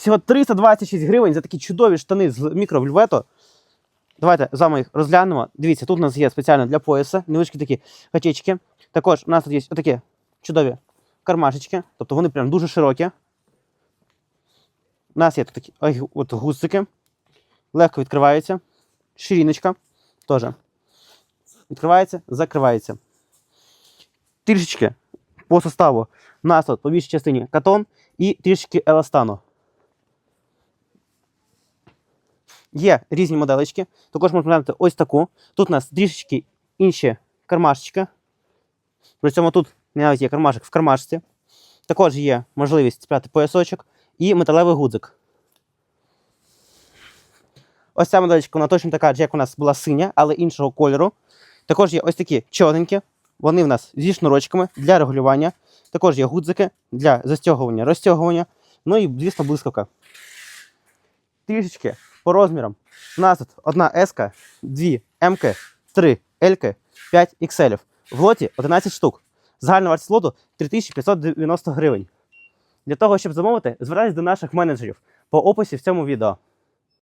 Всього 326 гривень за такі чудові штани з мікровельвету. Давайте з вами їх розглянемо. Дивіться, тут у нас є спеціально для пояса, невеличкі такі гачечки. Також у нас тут є отакі чудові кармашечки, тобто вони прям дуже широкі. У нас є тут такі от гусики, легко відкриваються. Ширіночка теж. Відкривається, закривається. Трішечки по составу у нас тут по більшій частині катон і трішечки еластану. Є різні моделечки. Також можна глянути ось таку. Тут у нас трішечки інші кармашечки. При цьому тут навіть є кармашок в кармашці. Також є можливість цепляти поясочок і металевий гудзик. Ось ця моделька, вона точно така, як у нас була синя, але іншого кольору. Також є ось такі чорненькі. Вони в нас зі шнурочками для регулювання. Також є гудзики для застягування, розтягування. Ну і, звісно, блискавка. Трішечки по розмірам. У нас тут одна S, дві М, три L, 5 XL. В лоті 11 штук. Загальна вартість лоту 3590 гривень. Для того, щоб замовити, звертайтесь до наших менеджерів по описі в цьому відео.